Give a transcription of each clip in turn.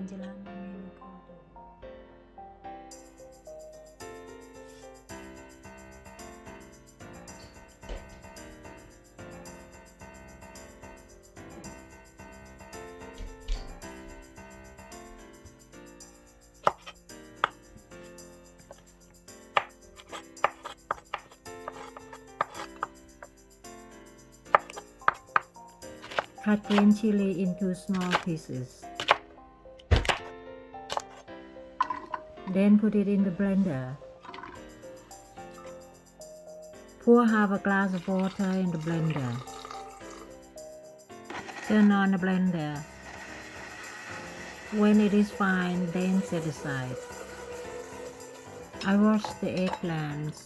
Angela Marie Ricardo. Cut green chili into small pieces. Then put it in the blender. Pour half a glass of water in the blender. Turn on the blender. When it is fine, then set aside. I wash the eggplants.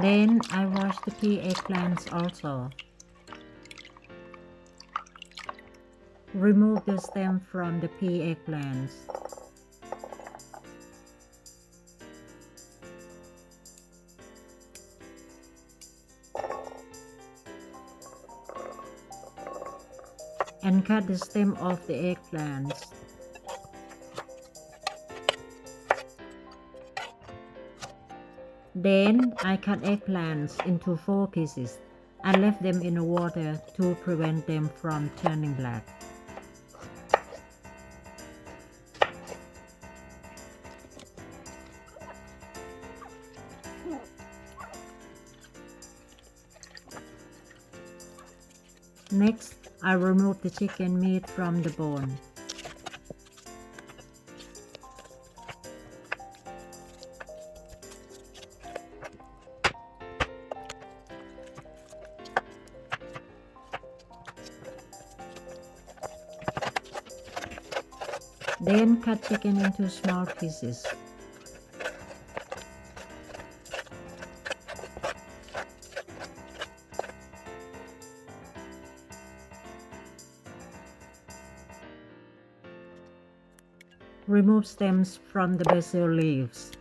Then I wash the pea eggplants also. Remove the stem from the pea eggplants. And cut the stem off the eggplants. Then I cut eggplants into four pieces and left them in the water to prevent them from turning black. Next, I remove the chicken meat from the bone. Then cut chicken into small pieces. Remove stems from the basil leaves.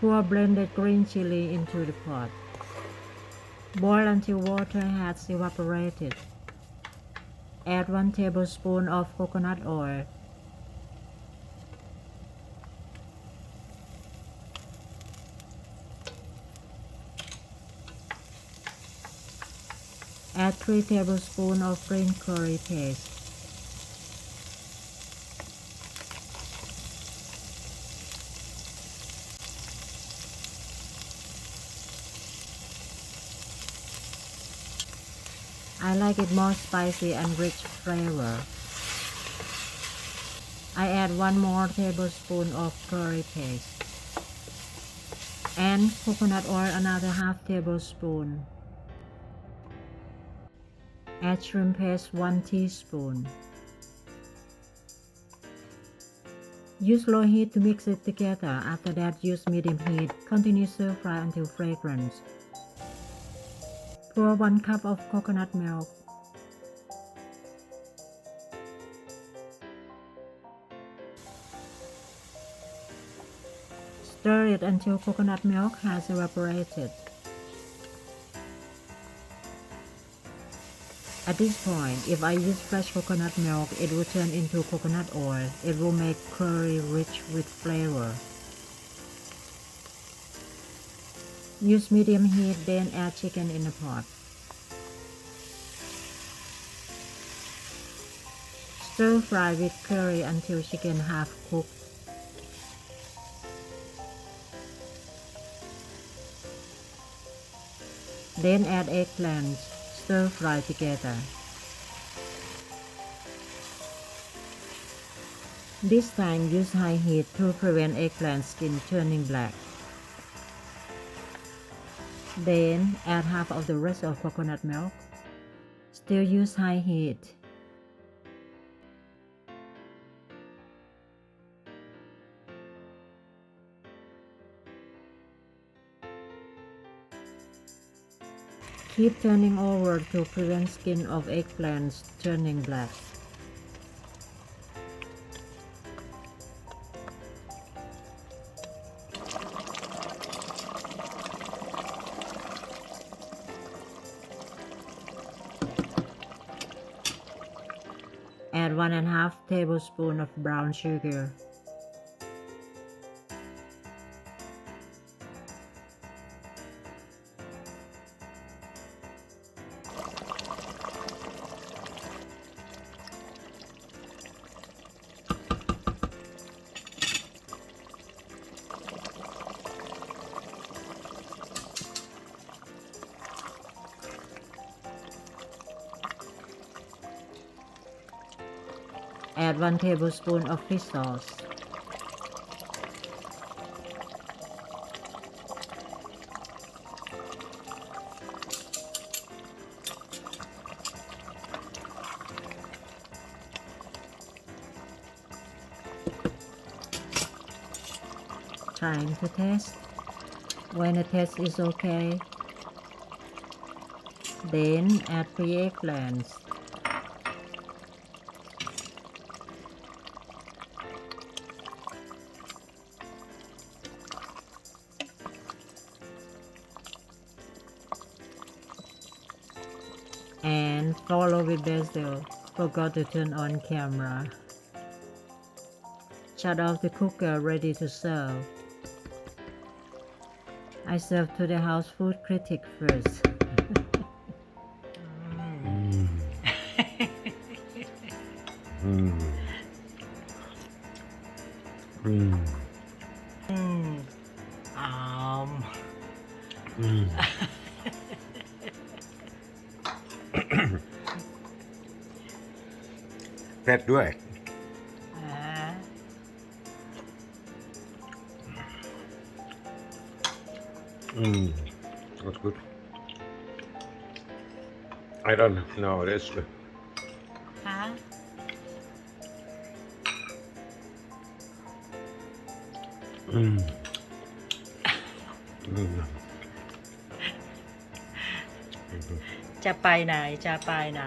Pour blended green chili into the pot. Boil until water has evaporated. Add 1 tablespoon of coconut oil. Add 3 tablespoons of green curry paste. I like it more spicy and rich flavor. I add one more tablespoon of curry paste and coconut oil another half tablespoon. Add shrimp paste 1 teaspoon. Use low heat to mix it together. After that, use medium heat. Continue stir fry until fragrance. Pour 1 cup of coconut milk. Stir it until coconut milk has evaporated. At this point, if I use fresh coconut milk, it will turn into coconut oil. It will make curry rich with flavor. Use medium heat, then add chicken in the pot. Stir fry with curry until chicken half cooked. Then add eggplants, stir fry together. This time use high heat to prevent eggplant skin turning black. Then add half of the rest of coconut milk. Still use high heat. Keep turning over to prevent skin of eggplants turning black. One and a half tablespoon of brown sugar. Add 1 tablespoon of fish sauce. Time to test. When the test is okay, then add three eggplants. And follow with basil. Forgot to turn on camera. Shut off the cooker, ready to serve. I serve to the house food critic first. Mm. Mm. Um, Mm. เผ็ดด้วย ah, Mm. That's good. I don't know this. huh? Mm. Mm. จะไปไหน จะไปไหน